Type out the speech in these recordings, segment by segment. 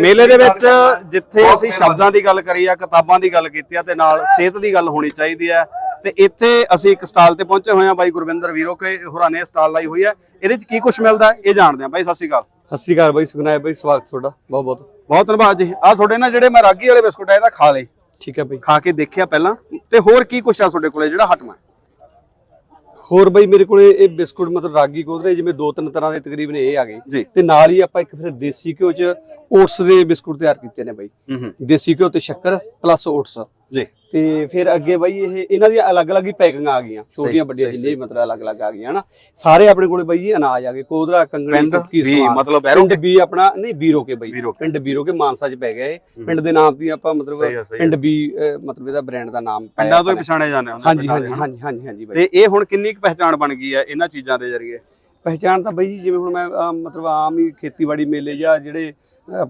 ਮੇਲੇ ਦੇ ਵਿੱਚ ਜਿੱਥੇ ਅਸੀਂ ਸ਼ਬਦਾਂ ਦੀ ਗੱਲ ਕਰੀ ਆ ਕਿਤਾਬਾਂ ਦੀ ਗੱਲ ਕੀਤੀ ਆ ਤੇ ਨਾਲ ਸਿਹਤ ਦੀ ਗੱਲ ਹੋਣੀ ਚਾਹੀਦੀ ਹੈ ਤੇ ਇੱਥੇ ਅਸੀਂ ਇੱਕ ਸਟਾਲ ਤੇ ਪਹੁੰਚੇ ਹੋਏ ਆ ਬਾਈ ਗੁਰਵਿੰਦਰ ਵੀਰੋ ਕੇ ਹੋਰਾਂ ਨੇ ਸਟਾਲ ਲਾਈ ਹੋਈ ਹੈ ਇਹਦੇ ਵਿੱਚ ਕੀ ਕੁਝ ਮਿਲਦਾ ਇਹ ਜਾਣਦੇ ਆ। ਬਾਈ ਸਤਿ ਸ਼੍ਰੀ ਅਕਾਲ। ਸਤਿ ਸ਼੍ਰੀ ਅਕਾਲ ਬਾਈ ਸੁਖਨਾਇਬ ਬਾਈ ਸਵਾਗਤ ਤੁਹਾਡਾ। ਬਹੁਤ ਬਹੁਤ। ਬਹੁਤ ਧੰਨਵਾਦ ਜੀ। ਆ ਤੁਹਾਡੇ ਨਾਲ ਜਿਹੜੇ ਮੈਂ ਰਾਗੀ ਵਾਲੇ ਬਿਸਕੁਟ ਆ ਇਹਦਾ ਖਾ ਲਏ। ਠੀਕ ਹੈ ਬਾਈ। ਖਾ ਕੇ ਦੇਖਿਆ ਪਹਿਲਾਂ। ਤੇ ਹੋਰ ਕੀ ਕੁਝ ਆ ਤੁਹਾਡੇ ਕੋਲੇ ਜਿਹੜਾ ਹਟਵਾ? ਹੋਰ ਬਾਈ ਮੇਰੇ ਕੋਲੇ ਇਹ ਬਿਸਕੁਟ ਮਤਲਬ ਰਾਗੀ ਕੋਦਰੇ ਜਿਵੇਂ ਦੋ ਤਿੰਨ ਤਰ੍ਹਾਂ ਦੇ ਤਕਰੀਬਨ ਇਹ ਆ ਗਏ। ਤੇ ਨਾਲ ਹੀ ਆਪਾਂ ਇੱਕ ਫਿਰ ਦੇਸੀ ਘਿਓ ਚ ਓਟਸ ਦੇ ਬਿਸਕੁਟ ਤਿਆਰ ਕੀਤੇ ਨੇ ਬਾਈ। ਦੇਸੀ ਘਿਓ ਤੇ ਸ਼ੱਕਰ ਪਲੱਸ ਓਟਸ ਜੀ। ਤੇ ਫਿਰ ਅੱਗੇ ਬਾਈ ਇਹ ਇਹਨਾਂ ਦੀਆਂ ਅਲੱਗ-ਅਲੱਗ ਹੀ ਪੈਕਿੰਗਾਂ ਆ ਗਈਆਂ। ਛੋਟੀਆਂ ਵੱਡੀਆਂ ਜਿੰਨੇ ਵੀ ਮਤਲਬ ਅਲੱਗ-ਅਲੱਗ ਆ ਗਈਆਂ ਹਨਾ? ਸਾਰੇ ਆਪਣੇ ਕੋਲੇ ਬਾਈ ਜੀ ਅਨਾਜ ਆ ਗਏ ਕੋਦਰਾ ਕੰਗਣੀ ਟੁੱਕੀ ਵੀ ਸਮਾਨ। ਮਤਲਬ ਪਿੰਡ ਵੀ ਆਪਣਾ ਨਹੀਂ ਬੀਰੋ ਕੇ ਬਾਈ। ਪਿੰਡ ਬੀਰੋ ਕੇ ਮਾਨਸਾ ਚ ਪੈ ਗਿਆ ਇਹ। ਪਿੰਡ ਦੇ ਨਾਮ ਦੀ ਆਪਾਂ ਆ, ਮਤਲਬ ਆ। ਪਿੰਡ ਵੀ ਅਹ, ਮਤਲਬ ਇਹਦਾ ਬ੍ਰਾਂਡ ਦਾ ਨਾਮ ਪਿੰਡਾਂ ਤੋਂ ਹੀ। ਪਛਾਣੇ ਜਾਂਦੇ ਹੁੰਦੇ ਹਾਂਜੀ ਹਾਂਜੀ। ਹਾਂਜੀ ਹਾਂਜੀ ਹਾਂਜੀ ਬਾਈ। ਤੇ ਇਹ ਹੁਣ ਕਿੰਨੀ ਕੁ ਪਹਿਚਾਣ ਬਣ ਗਈ ਹੈ ਇਹਨਾਂ ਚੀਜ਼ਾਂ ਦੇ ਜ਼ਰੀਏ? ਪਹਿਚਾਣ ਤਾਂ ਬਈ ਜੀ ਜਿਵੇਂ ਹੁਣ ਮੈਂ ਅਹ, ਮਤਲਬ ਆਮ ਹੀ ਖੇਤੀਬਾੜੀ ਮੇਲੇ ਜਾਂ ਜਿਹੜੇ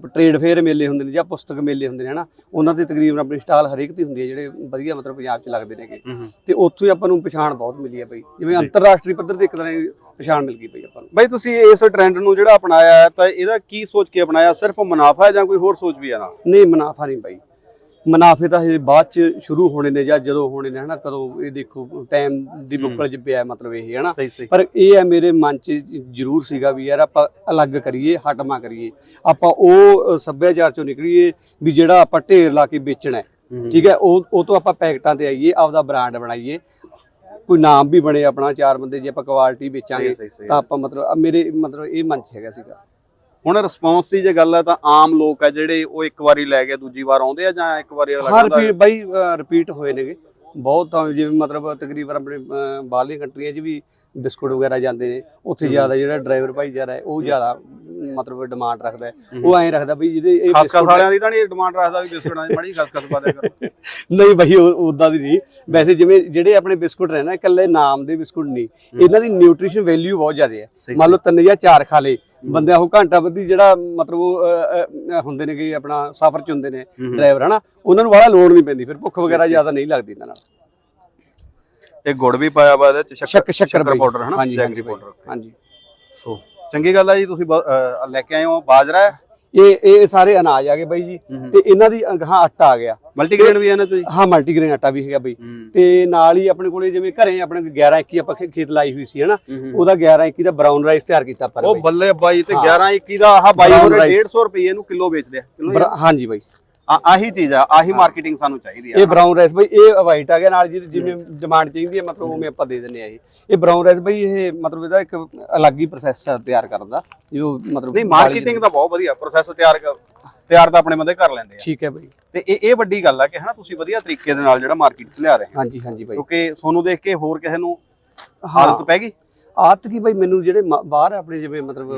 ਟ੍ਰੇਡ ਫੇਅਰ ਮੇਲੇ ਹੁੰਦੇ ਨੇ ਜਾਂ ਪੁਸਤਕ ਮੇਲੇ ਹੁੰਦੇ ਨੇ ਹਨਾ ਉਹਨਾਂ ਤੇ ਤਕਰੀਬਨ ਆਪਣੀ ਸਟਾਲ ਹਰੇਕ ਦੀ ਹੁੰਦੀ ਹੈ ਜਿਹੜੇ ਵਧੀਆ ਮਤਲਬ ਪੰਜਾਬ 'ਚ ਲੱਗਦੇ ਨੇਗੇ। ਹੂੰ ਹੂੰ। ਤੇ ਉੱਥੋਂ ਹੀ ਆਪਾਂ ਨੂੰ ਪਛਾਣ ਬਹੁਤ ਮਿਲੀ ਹੈ ਬਈ। ਜਿਵੇਂ ਅੰਤਰਰਾਸ਼ਟਰੀ ਪੱਧਰ ਤੇ ਇੱਕ ਤਰ੍ਹਾਂ ਦੀ ਪਛਾਣ ਮਿਲ ਗਈ ਬਈ ਆਪਾਂ ਨੂੰ। ਬਾਈ ਤੁਸੀਂ ਇਸ ਟ੍ਰੈਂਡ ਨੂੰ ਜਿਹੜਾ ਅਪਣਾਇਆ ਹੈ ਤਾਂ ਇਹਦਾ ਕੀ ਸੋਚ ਕੇ ਅਪਣਾਇਆ? ਸਿਰਫ ਮੁਨਾਫਾ ਹੈ ਜਾਂ ਕੋਈ ਹੋਰ ਸੋਚ ਵੀ ਹੈ ਨਾਲ? ਨਹੀਂ ਮੁਨਾਫਾ ਨਹੀਂ ਬਾਈ। ਮੁਨਾਫੇ ਤਾਂ ਹਜੇ ਬਾਅਦ ਚ ਸ਼ੁਰੂ ਹੋਣੇ ਨੇ ਜਾਂ ਜਦੋਂ ਹੋਣੇ ਨੇ ਹਨਾ? ਕਦੋਂ ਇਹ ਦੇਖੋ ਟਾਈਮ ਦੀ ਬੁੱਕਲ ਚ ਪਿਆ ਮਤਲਬ ਇਹ ਹਨਾ? ਪਰ ਇਹ ਹੈ ਮੇਰੇ ਮਨ 'ਚ ਜ਼ਰੂਰ ਸੀਗਾ ਵੀ ਯਾਰ ਆਪਾਂ ਅਲੱਗ ਕਰੀਏ ਹਟਮਾ ਕਰੀਏ। ਆਪਾਂ ਉਹ ਸੱਭਿਆਚਾਰ ਚੋਂ ਨਿਕਲੀਏ ਵੀ ਜਿਹੜਾ ਆਪਾਂ ਢੇਰ ਲਾ ਕੇ ਵੇਚਣਾ ਹੈ। ਠੀਕ ਹੈ? ਉਹ ਉਹ ਤੋਂ ਆਪਾਂ ਪੈਕਟਾਂ ਤੇ ਆਈਏ ਆਪਦਾ ਬ੍ਰਾਂਡ ਬਣਾਈਏ। ਕੋਈ ਨਾਮ ਵੀ ਬਣੇ ਆਪਣਾ ਚਾਰ ਬੰਦੇ ਜੇ ਆਪਾਂ ਕੁਆਲਿਟੀ ਵੇਚਾਂਗੇ। ਤਾਂ ਆਪਾਂ ਮਤਲਬ ਮੇਰੇ ਮਤਲਬ ਇਹ ਮਨ 'ਚ ਹੈਗਾ ਸੀਗਾ। ਹੁਣ ਰਿਸਪੌਂਸ ਦੀ ਜੇ ਗੱਲ ਹੈ ਤਾਂ ਆਮ ਲੋਕ ਆ ਜਿਹੜੇ ਉਹ ਇੱਕ ਵਾਰੀ ਲੈ ਕੇ ਦੂਜੀ ਵਾਰ ਆਉਂਦੇ ਆ ਜਾਂ ਇੱਕ ਵਾਰੀ ਹਾਂ? ਰਿਪੀਟ ਬਾਈ ਰਿਪੀਟ ਹੋਏ ਨੇਗੇ। ਬਹੁਤ ਤਾਂ ਜਿਵੇਂ ਮਤਲਬ ਤਕਰੀਬਨ ਆਪਣੇ ਅ, ਬਾਹਰਲੀਆਂ ਕੰਟਰੀਆਂ 'ਚ ਵੀ ਬਿਸਕੁਟ ਵਗੈਰਾ ਜਾਂਦੇ ਨੇ। ਉੱਥੇ ਜ਼ਿਆਦਾ ਜਿਹੜਾ ਡਰਾਈਵਰ ਭਾਈਚਾਰਾ ਹੈ ਉਹ ਜ਼ਿਆਦਾ ਮਤਲਬ ਡਿਮਾਂਡ ਰੱਖਦਾ ਹੈ। ਉਹ ਐਂ ਰੱਖਦਾ ਵੀ ਜਿਹੜੇ ਇਹ ਖਾਸ ਬਿਸਕੁਟ ਵਾਲਿਆਂ ਦੀ ਤਾਂ ਨਹੀਂ ਡਿਮਾਂਡ ਰੱਖਦਾ ਵੀ ਬਿਸਕੁਟਾਂ ਦੀ ਮਾੜੀ ਖਸਖਸ ਪਾ ਦਿਆ ਕਰੋ। ਨਹੀਂ ਭਾਈ ਉਦਾਂ ਦੀ ਨਹੀਂ। ਵੈਸੇ ਜਿਵੇਂ ਜਿਹੜੇ ਆਪਣੇ ਬਿਸਕੁਟ ਨਾ ਇਕੱਲੇ ਨਾਮ ਦੇ ਬਿਸਕੁਟ ਨਹੀਂ। ਇਹਨਾਂ ਦੀ ਨਿਊਟ੍ਰੀਸ਼ਨ ਵੈਲਿਊ ਬਹੁਤ ਜ਼ਿਆਦਾ ਹੈ। ਸਹੀ, ਮੰਨ ਲਓ ਤਿੰਨ ਜਾਂ ਚਾਰ ਖਾ ਲੇ। ਬੰਦੇ ਉਹ ਘੰਟਾ ਬੱਧੀ ਜਿਹੜਾ ਮਤਲਬ ਉਹ ਅ, ਅ, ਹੁੰਦੇ ਨੇ ਕਿ ਆਪਣਾ ਸਫ਼ਰ ਚ ਹੁੰਦੇ ਨੇ ਡਰਾਈਵਰ ਹਨਾ? ਉਹਨਾਂ ਨੂੰ ਵਾਲਾ ਲੋਡ ਨਹੀਂ ਪੈਂਦੀ। ਫਿਰ ਭੁੱਖ ਵਗੈਰਾ ਜ਼ਿਆਦਾ ਨਹੀਂ ਲੱਗਦੀ ਇਹਨਾਂ ਨਾਲ। ਇਹ ਗੁੜ ਵੀ ਪਾਇਆ ਵਾ ਇਹਦੇ ਚ ਸ਼ੱਕਰ ਸ਼ੱਕਰ। ਪਾਊਡਰ ਹਨਾ? ਹਾਂਜੀ ਜੈਗਰੀ ਪਾਊਡਰ ਹਾਂਜੀ। ਸੋ ਚੰਗੀ ਗੱਲ ਆ ਜੀ ਤੁਸੀਂ ਬ- ਅਹ ਲੈ ਕੇ ਆਏ ਹੋ ਬਾਜਰਾ ਹੈ ਇਹ ਇਹ ਸਾਰੇ ਅਨਾਜ ਆ ਗਏ ਬਾਈ ਜੀ ਤੇ ਇਹਨਾਂ ਦੀ ਅਗਾਂਹ ਆਟਾ ਆ ਗਿਆ ਮਲਟੀਗ੍ਰੇਨ ਵੀ ਹੈ ਨਾ ਤੁਸੀਂ ਹਾਂ ਮਲਟੀਗ੍ਰੇਨ ਆਟਾ ਵੀ ਹੈਗਾ ਬਾਈ ਹੂੰ। ਤੇ ਨਾਲ ਹੀ ਆਪਣੇ ਕੋਲੇ ਜਿਵੇਂ ਘਰੇ ਆਪਣੇ 11 21 ਆਪਾਂ ਖੇ- ਖੇਤ ਲਾਈ ਹੋਈ ਸੀ ਹਨਾ ਹੂੰ। ਉਹਦਾ 11 21 ਦਾ ਬਰਾਊਨ ਰਾਈਸ ਤਿਆਰ ਕੀਤਾ ਨੇ ਉਹ। ਬੱਲੇ ਬਾਈ ਤੇ ਹਾਂ। 11 21 ਦਾ ਆਹ ਬਾਈ Brown ਹੋਰੇ rice। 150 ਰੁਪਏ ਨੂੰ ਕਿਲੋ ਵੇਚਦੇ ਆ ਕਿਲੋ ਬਰਾ- ਹਾਂਜੀ ਬਾਈ ਆਹੀ ਚੀਜ਼ ਆ ਆਹੀ ਮਾਰਕੀਟਿੰਗ ਸਾਨੂੰ ਚਾਹੀਦੀ ਆ। ਇਹ ਬਰਾਊਨ ਰਾਈਸ ਬਾਈ ਇਹ ਵਾਈਟ ਆ ਗਿਆ ਨਾਲ ਜਿਹਦੀ- ਜਿਵੇਂ ਡਿਮਾਂਡ ਚਾਹੀਦੀ ਹੈ ਮਤਲਬ ਉਵੇਂ ਆਪਾਂ ਦੇ ਦਿੰਨੇ ਆ ਇਹ। ਇਹ ਬਰਾਊਨ ਰਾਈਸ ਬਾਈ ਇਹ ਮਤਲਬ ਇਹਦਾ ਇੱਕ ਅਲੱਗ ਹੀ ਪ੍ਰੋਸੈਸ ਤਿਆਰ ਕਰਨ ਦਾ ਜੋ ਮਤਲਬ ਨਹੀਂ ਮਾਰਕੀਟਿੰਗ ਦਾ ਬਹੁਤ ਵਧੀਆ ਪ੍ਰੋਸੈਸ ਤਿਆਰ ਕਰ- ਤਿਆਰ ਤਾਂ ਆਪਣੇ ਬੰਦੇ ਕਰ ਲੈਂਦੇ ਆ। ਠੀਕ ਹੈ ਬਾਈ। ਤੇ ਇਹ ਇਹ ਵੱਡੀ ਗੱਲ ਆ ਕਿ ਹਨਾ ਤੁਸੀਂ ਵਧੀਆ ਤਰੀਕੇ ਦੇ ਨਾਲ ਜਿਹੜਾ ਮਾਰਕੀਟ 'ਚ ਲਿਆ ਰਹੇ ਹੋ। ਹਾਂਜੀ ਹਾਂਜੀ ਬਾਈ। ਕਿਉਂਕਿ ਤੁਹਾਨੂੰ ਦੇਖ ਕੇ ਹੋਰ ਕਿਸੇ ਨੂੰ ਹਾਂ। ਆਦਤ ਪੈ ਗਈ? ਆਦਤ ਕੀ ਬਾਈ ਮੈਨੂੰ ਜਿਹੜੇ ਬਾਹਰ ਆਪਣੇ ਜਿਵੇਂ ਮਤਲਬ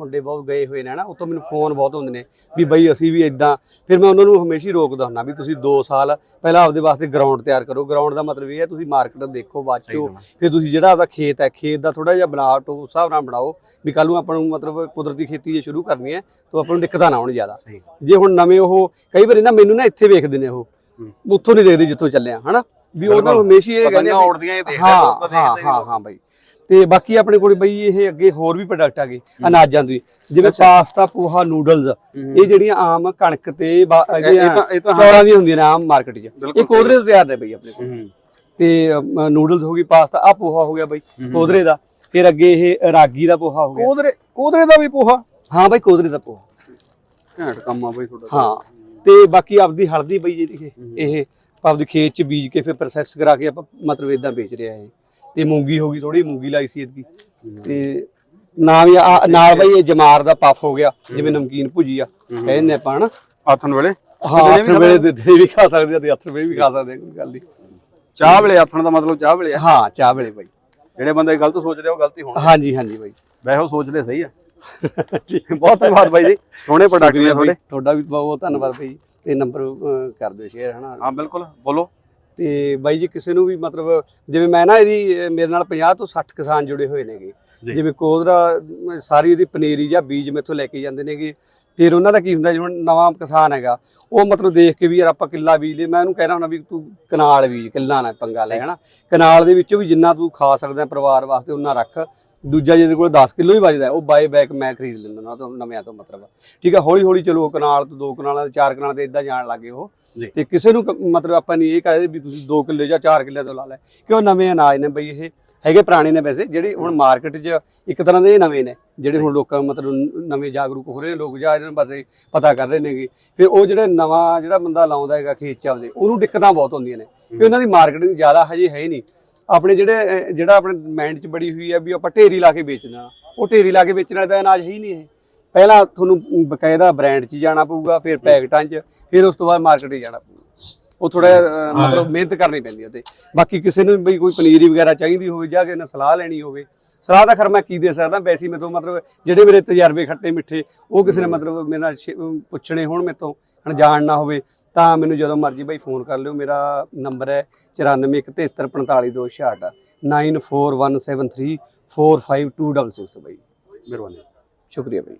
ਮੁੰਡੇ ਬਹੁਤ ਗਏ ਹੋਏ ਨੇ ਹਨਾ ਉਤੋਂ ਮੈਨੂੰ ਫੋਨ ਬਹੁਤ ਹੁੰਦੇ ਨੇ ਵੀ ਬਾਈ ਅਸੀਂ ਵੀ ਇਦਾਂ ਫਿਰ ਮੈਂ ਉਹਨਾਂ ਨੂੰ ਹਮੇਸ਼ਾ ਹੀ ਰੋਕਦਾ ਹੁੰਦਾ ਵੀ ਤੁਸੀਂ 2 ਸਾਲ ਪਹਿਲਾਂ ਆਪਦੇ ਵਾਸਤੇ ਗਰਾਊਂਡ ਤਿਆਰ ਕਰੋ। ਗਰਾਊਂਡ ਦਾ ਮਤਲਬ ਇਹ ਹੈ ਤੁਸੀਂ ਮਾਰਕੀਟ ਦੇਖੋ ਬਾਅਦ ਚੋਂ ਫਿਰ ਤੁਸੀਂ ਜਿਹੜਾ ਆਪਦਾ ਖੇਤ ਹੈ ਖੇਤ ਦਾ ਥੋੜਾ ਜਿਹਾ ਬਣਾਵਟ ਉਸ ਹਿਸਾਬ ਨਾਲ ਬਣਾਓ ਵੀ ਕੱਲ ਨੂੰ ਆਪਾਂ ਨੂੰ ਮਤਲਬ ਕੁਦਰਤੀ ਖੇਤੀ ਜੇ ਸ਼ੁਰੂ ਕਰਨੀ ਹੈ ਤਾਂ ਆਪਾਂ ਨੂੰ ਦਿੱਕਤਾਂ ਨਾ ਆਉਣ ਜ਼ਿਆਦਾ। ਜੇ ਹੁਣ ਨਵੇਂ ਉਹ ਕਈ ਵਾਰੀ ਨਾ ਮੈਨੂੰ ਨਾ ਇੱਥੇ ਵੇਖਦੇ ਨੇ ਉਹ ਉੱਥੋਂ ਨਹੀਂ ਦੇਖਦੇ ਜਿੱਥੋਂ ਚੱਲੇ ਆ ਹਨਾ? ਵੀ ਉਹਨਾਂ ਨੂੰ ਹਮੇਸ਼ਾ ਇਹ ਕਹਿੰਦੇ ਆ ਉੜਦੀਆਂ ਹੀ ਦੇਖਦੇ ਹਾਂ ਹਾਂ ਬਾਈ। ਤੇ ਬਾਕੀ ਆਪਣੇ ਕੋਲ ਬਈ ਇਹ ਅੱਗੇ ਹੋਰ ਵੀ ਪ੍ਰੋਡਕਟ ਆ ਗਏ ਅਨਾਜਾਂ ਦੇ। ਜਿਵੇਂ ਪਾਸਤਾ ਪੋਹਾ ਨੂਡਲਸ ਇਹ ਜਿਹੜੀਆਂ ਆਮ ਕਣਕ ਤੇ ਇਹ ਚੌਲਾਂ ਦੀਆਂ ਹੁੰਦੀਆਂ ਨੇ ਆਮ ਮਾਰਕੀਟ 'ਚ। ਇਹ ਕੋਦਰੇ ਤੋਂ ਤਿਆਰ ਨੇ ਬਈ ਆਪਣੇ ਕੋਲ। ਤੇ ਨੂਡਲਸ ਹੋ ਗਈ ਪਾਸਤਾ ਆ ਪੋਹਾ ਹੋ ਗਿਆ ਬਈ ਕੋਦਰੇ ਦਾ। ਫਿਰ ਅੱਗੇ ਇਹ ਰਾਗੀ ਦਾ ਪੋਹਾ ਹੋ ਗਿਆ। ਕੋਦਰੇ ਕੋਦਰੇ ਦਾ ਵੀ ਪੋਹਾ? ਹਾਂ ਬਈ ਕੋਦਰੇ ਦਾ ਪੋਹਾ। ਘੈਂਟ ਕੰਮ ਆ ਬਈ ਤੁਹਾਡਾ ਹਾਂ। ਤੇ ਬਾਕੀ ਆਪਦੀ ਹਲਦੀ ਬਈ ਜਿਹੜੀ ਇਹ ਆਪਦੀ ਖੇਤ 'ਚ ਬੀਜ ਕੇ ਫਿਰ ਪ੍ਰੋਸੈਸ ਕਰਾ ਕੇ ਆਪਾਂ ਮਤਲਬ ਇਦਾਂ ਵੇਚ ਰਿਹਾ ਇਹ। ਤੇ ਮੂੰਗੀ ਹੋ ਗਈ ਥੋੜੀ ਮੂੰਗੀ ਲਾਈ ਸੀ ਇਤਕੀ। ਤੇ ਨਾਲ ਵੀ ਨਾਲ ਬਈ ਇਹ ਜਮਾਰ ਦਾ ਪਫ ਹੋ ਗਿਆ ਜਿਵੇਂ ਨਮਕੀਨ ਭੁਜੀ ਆ ਕਹਿੰਦੇ ਆਪਾਂ ਆਥਣ ਵੇਲੇ? ਹਾਂ ਹੱਥ ਵੇਲੇ ਦੇ ਵੀ ਖਾ ਸਕਦੇ ਆ ਤੇ ਹੱਥ ਵੇਲੇ ਵੀ ਖਾ ਸਕਦੇ ਆ ਕੋਈ ਗੱਲ ਨਹੀਂ। ਚਾਹ ਵੇਲੇ ਆਥਣ ਦਾ ਮਤਲਬ ਚਾਹ ਵੇਲੇ ਹਾਂ ਚਾਹ ਵੇਲੇ ਬਈ। ਜਿਹੜੇ ਬੰਦੇ ਗਲਤ ਸੋਚਦੇ ਆ ਉਹ ਗਲਤੀ ਹੋਣ ਹਾਂਜੀ ਹਾਂਜੀ ਬਈ। ਵੈਸੇ ਉਹ ਸੋਚਦੇ ਸਹੀ ਆ। ਬਹੁਤ ਧੰਨਵਾਦ ਬਾਈ ਜੀ। ਸੋਹਣੇ ਪ੍ਰੋਡਕਟ ਨੇ ਤੁਹਾਡੇ। ਤੁਹਾਡਾ ਵੀ ਬਹੁਤ ਬਹੁਤ ਧੰਨਵਾਦ ਬਈ ਤੇ ਨੰਬਰ ਕਰ ਦਿਓ ਸ਼ੇਅਰ ਹਨਾ। ਹਾਂ ਬਿਲਕੁਲ। ਬੋਲੋ। ਤੇ ਬਾਈ ਜੀ ਕਿਸੇ ਨੂੰ ਵੀ ਮਤਲਬ ਜਿਵੇਂ ਮੈਂ ਨਾ ਇਹਦੀ ਮੇਰੇ ਨਾਲ 50 ਤੋਂ 60 ਕਿਸਾਨ ਜੁੜੇ ਹੋਏ ਨੇਗੇ। ਜੀ। ਜਿਵੇਂ ਕੋਦਰਾ ਸਾਰੀ ਇਹਦੀ ਪਨੀਰੀ ਜਾਂ ਬੀਜ ਮੇਥੋਂ ਲੈ ਕੇ ਜਾਂਦੇ ਨੇਗੇ। ਫਿਰ ਉਹਨਾਂ ਦਾ ਕੀ ਹੁੰਦਾ ਜਿਵੇਂ ਨਵਾਂ ਕਿਸਾਨ ਹੈਗਾ ਉਹ ਮਤਲਬ ਦੇਖ ਕੇ ਵੀ ਯਾਰ ਆਪਾਂ ਕਿੱਲਾ ਬੀਜ ਲਈ ਮੈਂ ਉਹਨੂੰ ਕਹਿਣਾ ਹੁੰਦਾ ਵੀ ਤੂੰ ਕਨਾਲ ਬੀਜ ਕਿੱਲਾ ਨਾ ਪੰਗਾ ਲੈ ਹਨਾ। ਕਨਾਲ ਦੇ ਵਿੱਚੋਂ ਵੀ ਜਿੰਨਾ ਤੂੰ ਖਾ ਸਕਦਾ ਪਰਿਵਾਰ ਵਾਸਤੇ ਉਹਨਾਂ ਰੱਖ। ਦੂਜਾ ਜਿਹਦੇ ਕੋਲ 10 ਕਿਲੋ ਹੀ ਵੱਜਦਾ ਉਹ ਬਾਏ ਬੈਕ ਮੈਂ ਖਰੀਦ ਲੈਂਦਾ ਨਾ ਤੋਂ ਨਵਿਆਂ ਤੋਂ ਮਤਲਬ। ਠੀਕ ਹੈ ਹੌਲੀ ਹੌਲੀ ਚਲੋ ਕਨਾਲ ਤੋਂ ਦੋ ਕਨਾਲਾਂ ਤੇ ਚਾਰ ਕਨਾਲਾਂ ਤੇ ਇਦਾਂ ਜਾਣ ਲੱਗੇ ਉਹ। ਤੇ ਕਿਸੇ ਨੂੰ ਕ- ਮਤਲਬ ਆਪਾਂ ਨਹੀਂ ਇਹ ਕਹਦੇ ਵੀ ਤੁਸੀਂ 2 ਕਿੱਲੇ ਜਾਂ 4 ਕਿੱਲੇ ਤੋਂ ਲਾ ਲੈ। ਕਿਉਂ ਨਵੇਂ ਅਨਾਜ ਨੇ ਬਈ ਇਹ? ਹੈਗੇ ਪੁਰਾਣੇ ਨੇ ਵੈਸੇ ਜਿਹੜੇ ਹੁਣ ਮਾਰਕੀਟ 'ਚ ਇੱਕ ਤਰ੍ਹਾਂ ਦੇ ਇਹ ਨਵੇਂ ਨੇ ਜਿਹੜੇ ਹੁਣ ਲੋਕਾਂ ਮਤਲਬ ਨ- ਨਵੇਂ ਜਾਗਰੂਕ ਹੋ ਰਹੇ ਨੇ ਲੋਕ ਜਾਂ ਇਹਨਾਂ ਬਾਰੇ ਪਤਾ ਕਰ ਰਹੇ ਨੇਗੇ। ਫਿਰ ਉਹ ਜਿਹੜੇ ਨਵਾਂ ਜਿਹੜਾ ਬੰਦਾ ਲਾਉਂਦਾ ਹੈਗਾ ਖੇਤ 'ਚ ਆਪਦੇ ਉਹਨੂੰ ਦਿੱਕਤਾਂ ਬਹੁਤ ਹੁੰਦੀਆਂ ਨੇ। ਕਿ ਉਹਨਾਂ ਦੀ ਮਾਰਕੀਟਿੰਗ ਜ਼ਿਆਦਾ ਹਜੇ ਹੈ ਹੀ ਨਹੀਂ। ਆਪਣੇ ਜਿਹੜੇ ਅਹ, ਜਿਹੜਾ ਆਪਣੇ ਮਾਈਂਡ 'ਚ ਬੜੀ ਹੋਈ ਹੈ ਵੀ ਆਪਾਂ ਢੇਰੀ ਲਾ ਕੇ ਵੇਚਣਾ। ਉਹ ਢੇਰੀ ਲਾ ਕੇ ਵੇਚਣ ਵਾਲਾ ਤਾਂ ਅਨਾਜ ਹੈ ਹੀ ਨਹੀਂ ਇਹ। ਪਹਿਲਾਂ ਤੁਹਾਨੂੰ ਬਕਾਇਦਾ ਬ੍ਰਾਂਡ 'ਚ ਜਾਣਾ ਪਊਗਾ ਫਿਰ ਪੈਕਟਾਂ 'ਚ ਫਿਰ ਉਸ ਤੋਂ ਬਾਅਦ ਮਾਰਕੀਟ 'ਚ ਜਾਣਾ ਪਊਗਾ। ਉਹ ਥੋੜਾ ਮਤਲਬ ਮਿਹਨਤ ਕਰਨੀ ਪੈਂਦੀ ਹੈ ਤੇ। ਬਾਕੀ ਕਿਸੇ ਨੂੰ ਵੀ ਕੋਈ ਪਨੀਰੀ ਵਗੈਰਾ ਚਾਹੀਦੀ ਹੋਵੇ ਜਾਂ ਕਿਸੇ ਨੇ ਸਲਾਹ ਲੈਣੀ ਹੋਵੇ ਸਲਾਹ ਤਾਂ ਖਰ ਮੈਂ ਕੀ ਦੇ ਸਕਦਾ? ਵੈਸੇ ਹੀ ਤੋਂ ਮਤਲਬ ਜਿਹੜੇ ਮੇਰੇ ਤਜਰਬੇ ਖੱਟੇ ਮਿੱਠੇ ਉਹ ਕਿਸੇ ਨੇ ਮਤਲਬ ਮੇਰੇ ਨਾਲ ਸ਼ੇ- ਅਮ ਪੁੱਛਣੇ ਹੋਣ ਮੇਰੇ ਤੋਂ ਅਣਜਾਣ ਨਾ ਹੋਵੇ। ਤਾਂ ਮੈਨੂੰ ਜਦੋਂ ਮਰਜ਼ੀ ਬਾਈ ਫੋਨ ਕਰ ਲਿਓ ਮੇਰਾ ਨੰਬਰ ਹੈ 9417455266 9417345266 ਬਾਈ। ਮਿਹਰਬਾਨੀ। ਸ਼ੁਕਰੀਆ ਬਾਈ।